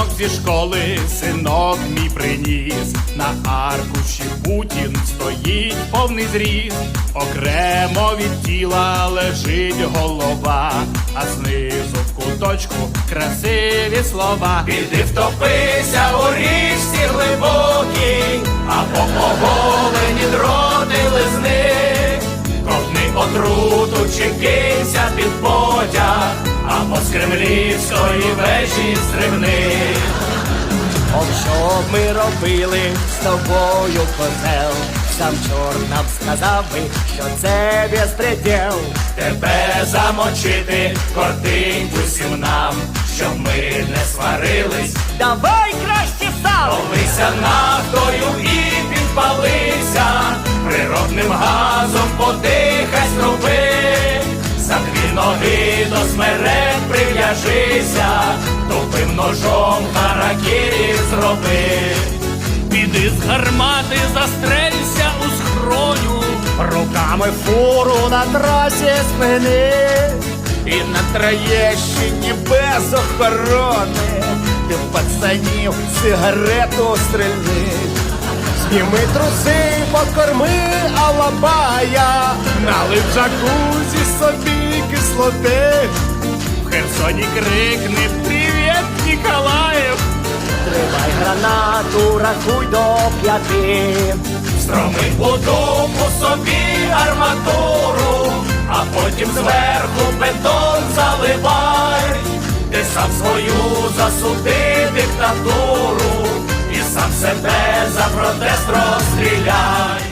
Подарунок зі школи синок мій приніс. На аркуші Путін стоїть повний зріст. Окремо від тіла лежить голова, а знизу в куточку красиві слова. Піди втопися у річці глибокій, а по оголені дроти лизни. Ковтни отруту чи кинься під потяг, або з кремлівської вежі стрибни. Б ми робили з тобою, козел? Сам чорт нам сказав би, що це безпреділ. Тебе замочити, кортинь усім нам, щоб ми не сварились, Давай краще сам! Полися нафтою і підпалися, природним газом подихай струби, за дві ноги до смерек прив'яжися, ножом харакірі зроби. Піди з гармати, застрелься у схроню, Руками фуру на трасі спини і на Троєщині без охорони. Ти в пацанів сигарету стрільни Зніми труси, покорми алабая Налив джакузі собі кислоти. В Херсоні крикни гранату, рахуй до п'яти Строми по дому собі арматуру, а потім зверху бетон заливай. Ти сам свою засуди диктатуру, і сам себе за протест розстріляй.